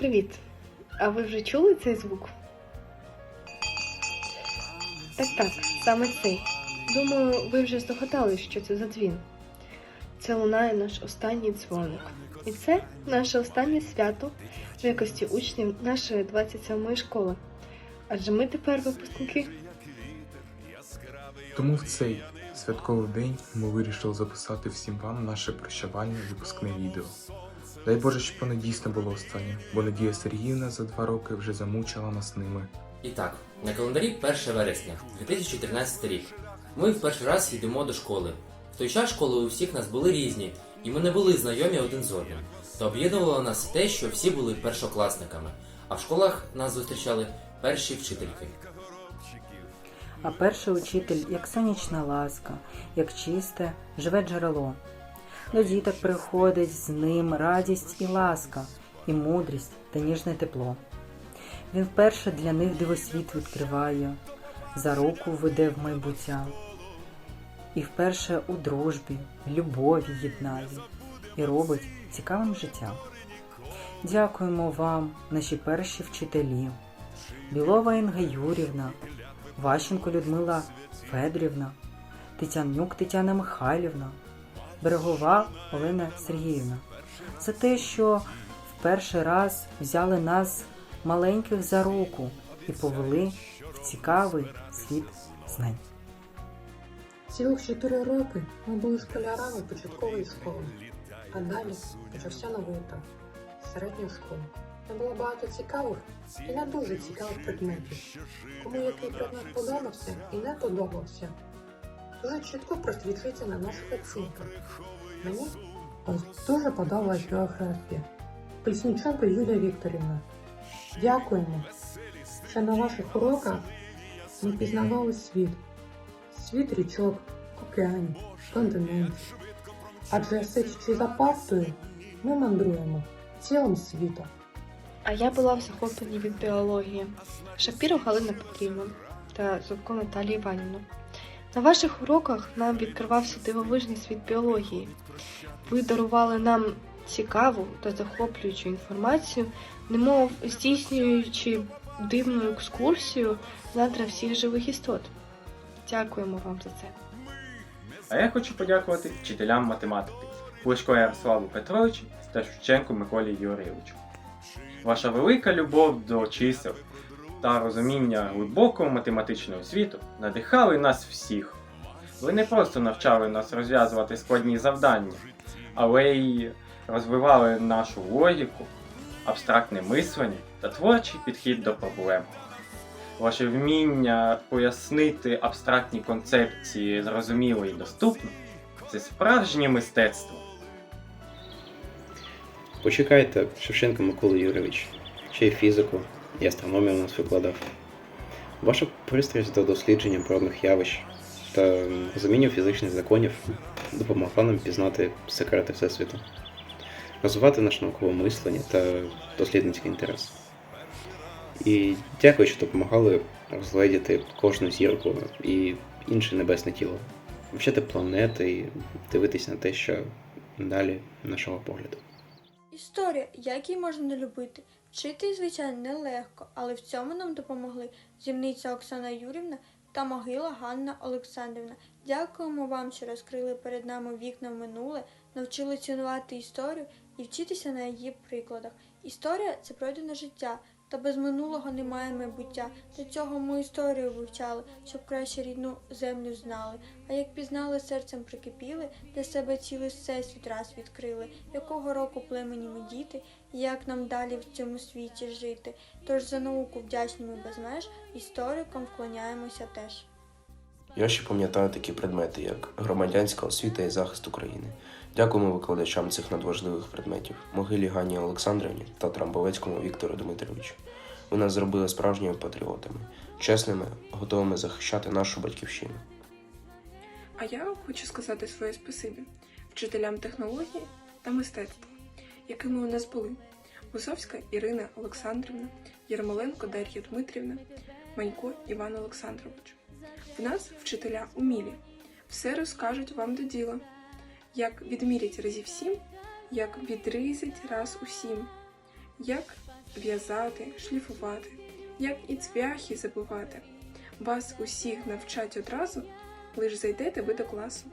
Привіт! А ви вже чули цей звук? Так, так, саме цей. Думаю, ви вже здогадались, що це за дзвін. Це лунає наш останній дзвоник. І це наше останнє свято в якості учнів нашої 27-ї школи. Адже ми тепер випускники. Тому в цей святковий день ми вирішили записати всім вам наше прощавальне випускне відео. Дай Боже, щоб воно дійсно було останнє, бо Надія Сергіївна за два роки вже замучила нас ними. І так, на календарі 1 вересня, 2013 рік. Ми в перший раз йдемо до школи. В той час школи у всіх нас були різні, і ми не були знайомі один з одним. Та об'єднувало нас те, що всі були першокласниками, а в школах нас зустрічали перші вчительки. А перший учитель, як сонячна ласка, як чисте, живе джерело. До діток приходить з ним радість і ласка, і мудрість та ніжне тепло. Він вперше для них дивосвіт відкриває, за руку веде в майбуття. І вперше у дружбі, любові єднає і робить цікавим життя. Дякуємо вам, наші перші вчителі, Білова Інга Юрівна, Ващенко Людмила Федорівна, Тетянюк Тетяна Михайлівна, Берегова Олена Сергіївна. За те, що в перший раз взяли нас маленьких за руку і повели в цікавий світ знань. Цілих чотири роки ми були школярами початкової школи, а далі почався новий етап середня школа. Там було багато цікавих і не дуже цікавих предметів. Кому який предмет подобався і не подобався, дуже чітко просвічується на наших оцінках. Мені дуже подобалась географія. Пельсніченко Юлія Вікторівна. Дякуємо, що на ваших уроках ми пізнавали світ світ річок, океанів, континентів. Адже сидячи за партою, ми мандруємо цілим світом. А я була в захопленні від біології. Шапіру Галина Петрівна та Зубко Наталія Іванівна. На ваших уроках нам відкривався дивовижний світ біології. Ви дарували нам цікаву та захоплюючу інформацію, немов здійснюючи дивну екскурсію надра всіх живих істот. Дякуємо вам за це. А я хочу подякувати вчителям математики Плешко Ярославу Петровичу та Шевченку Миколі Юрійовичу. Ваша велика любов до чисел та розуміння глибокого математичного світу надихали нас всіх. Ви не просто навчали нас розв'язувати складні завдання, але й розвивали нашу логіку, абстрактне мислення та творчий підхід до проблем. Ваше вміння пояснити абстрактні концепції зрозуміло і доступно це справжнє мистецтво. Почекайте, Шевченко Микола Юрійович, ще й фізику і астрономію у нас викладав. Ваша пристрасть до дослідження природних явищ та розуміння фізичних законів допомогла нам пізнати секрети Всесвіту, розвивати наше наукове мислення та дослідницький інтерес. І дякую, що допомагали розгледіти кожну зірку і інше небесне тіло, вивчати планети і дивитись на те, що далі нашого погляду. Історія, як її можна не любити. Вчити, звичайно, нелегко, але в цьому нам допомогли зімниця Оксана Юрівна та могила Ганна Олександрівна. Дякуємо вам, що розкрили перед нами вікна в минуле, навчили цінувати історію і вчитися на її прикладах. Історія це пройдене життя, та без минулого немає майбуття. Для цього ми історію вивчали, щоб краще рідну землю знали. А як пізнали, серцем прикипіли, для себе цілий всесвіт раз відкрили, якого року племені ми діти, і як нам далі в цьому світі жити. Тож за науку вдячні ми без меж, історикам вклоняємося теж. Я ще пам'ятаю такі предмети, як громадянська освіта і захист України. Дякуємо викладачам цих надважливих предметів, могилі Гані Олександрівні та Трамбовецькому Віктору Дмитровичу. Ви нас зробили справжніми патріотами, чесними, готовими захищати нашу батьківщину. А я хочу сказати своє спасибі вчителям технології та мистецтва, якими у нас були Висовська Ірина Олександрівна, Ярмоленко Дар'я Дмитрівна, Манько Іван Олександрович. Нас вчителя умілі, все розкажуть вам до діла, як відмірять разів сім, як відризать раз у сім, як в'язати, шліфувати, як і цвяхи забувати. Вас усіх навчать одразу, лиш зайдете ви до класу.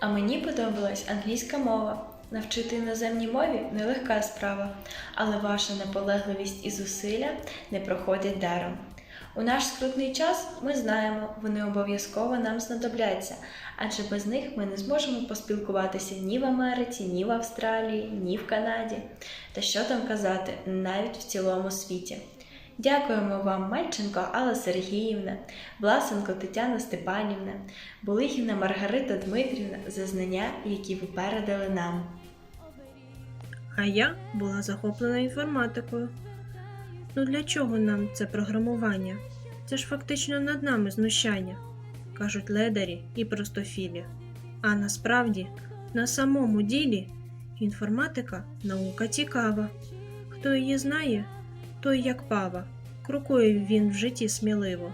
А мені подобалась англійська мова. Навчити іноземній мові нелегка справа, але ваша наполегливість і зусилля не проходять даром. У наш скрутний час ми знаємо, вони обов'язково нам знадобляться, адже без них ми не зможемо поспілкуватися ні в Америці, ні в Австралії, ні в Канаді. Та що там казати, навіть в цілому світі. Дякуємо вам, Мальченко Алла Сергіївна, Власенко Тетяна Степанівна, Булихівна Маргарита Дмитрівна за знання, які ви передали нам. А я була захоплена інформатикою. Ну для чого нам це програмування? Це ж фактично над нами знущання, кажуть ледарі і простофілі. А насправді, на самому ділі, інформатика наука цікава. Хто її знає, той як пава, крокує він в житті сміливо.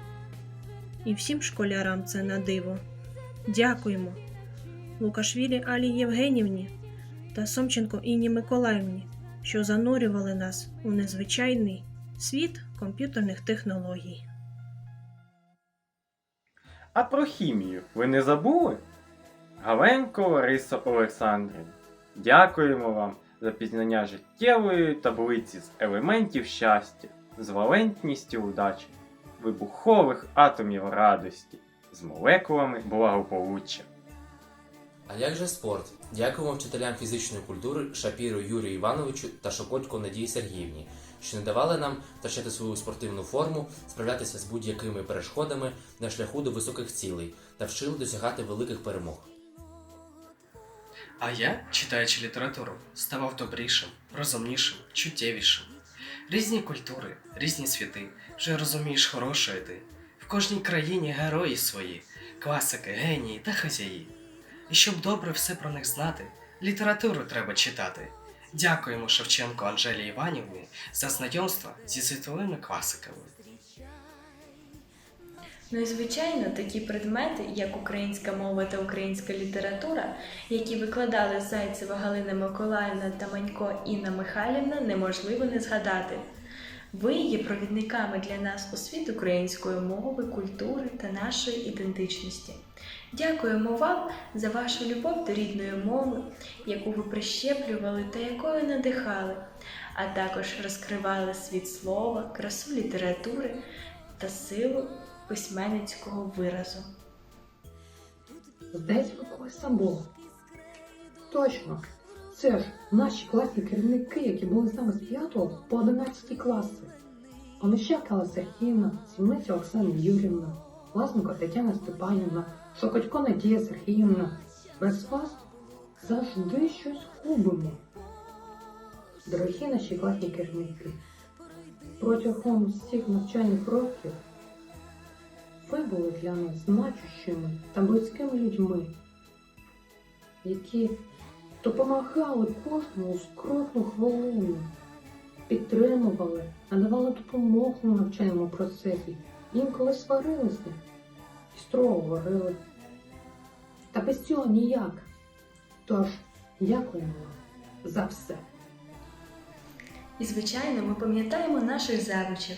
І всім школярам це на диво. Дякуємо Лукашвілі Алі Євгенівні та Сомченко Інні Миколаївні, що занурювали нас у незвичайний світ комп'ютерних технологій. А про хімію ви не забули? Галенко Лариса Олександрівна, дякуємо вам за пізнання життєвої таблиці з елементів щастя, з валентністю удачі, вибухових атомів радості, з молекулами благополуччя. А як же спорт? Дякуємо вчителям фізичної культури Шапіру Юрію Івановичу та Шокотько Надії Сергіївні, що не давали нам втрачати свою спортивну форму, справлятися з будь-якими перешкодами на шляху до високих цілей та вчили досягати великих перемог. А я, читаючи літературу, ставав добрішим, розумнішим, чуттєвішим. Різні культури, різні світи, вже розумієш хорошої ти. В кожній країні герої свої, класики, генії та хазяї. І щоб добре все про них знати, літературу треба читати. Дякуємо Шевченко Анжелі Іванівні за знайомство зі світовими класиками. Ну і звичайно, такі предмети, як українська мова та українська література, які викладали Зайцева Галина Миколаївна та Манько Інна Михайлівна, неможливо не згадати. Ви є провідниками для нас у світ української мови, культури та нашої ідентичності. Дякуємо вам за вашу любов до рідної мови, яку ви прищеплювали та якою надихали, а також розкривали світ слова, красу літератури та силу письменницького виразу. Здається, ви були. Точно. Це ж наші класні керівники, які були з нами з 5 по 11 класи. Онищак Алла Сергіївна, Сімниця Оксана Юрівна, Власенко Тетяна Степанівна, Шокотько Надія Сергіївна. Без вас завжди щось губимо. Дорогі наші класні керівники, протягом всіх навчальних років ви були для нас значущими та близькими людьми, які допомагали кожному скрутну хвилину, підтримували, надавали допомогу в навчальному процесі, інколи сварилися строго говорили. Та без цього ніяк. Тож, дякуємо вам за все. І, звичайно, ми пам'ятаємо наших завучів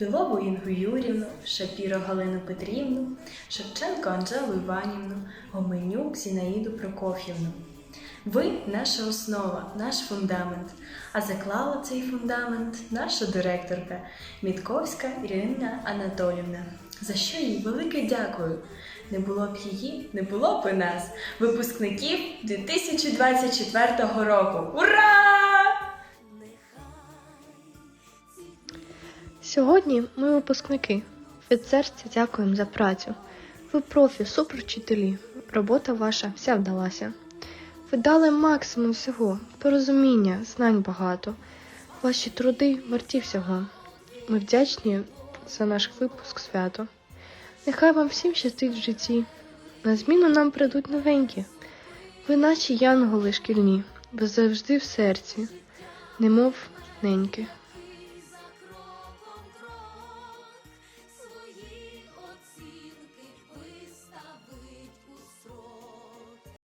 Білову Інгу Юрівну, Шапіро Галину Петрівну, Шевченко Анжелу Іванівну, Гоменюк Зінаїду Прокоф'євну. Ви наша основа, наш фундамент. А заклала цей фундамент наша директорка Мітковська Ірина Анатолівна. За що їй велике дякую. Не було б її, не було б і нас, випускників 2024 року. Ура! Сьогодні ми випускники. Від серця дякуємо за працю. Ви профі, супервчителі. Робота ваша вся вдалася. Ви дали максимум всього, порозуміння, знань багато. Ваші труди варті всього. Ми вдячні за наш випуск свято. Нехай вам всім щастить в житті. На зміну нам прийдуть новенькі. Ви наші янголи шкільні, ви завжди в серці, немов неньки.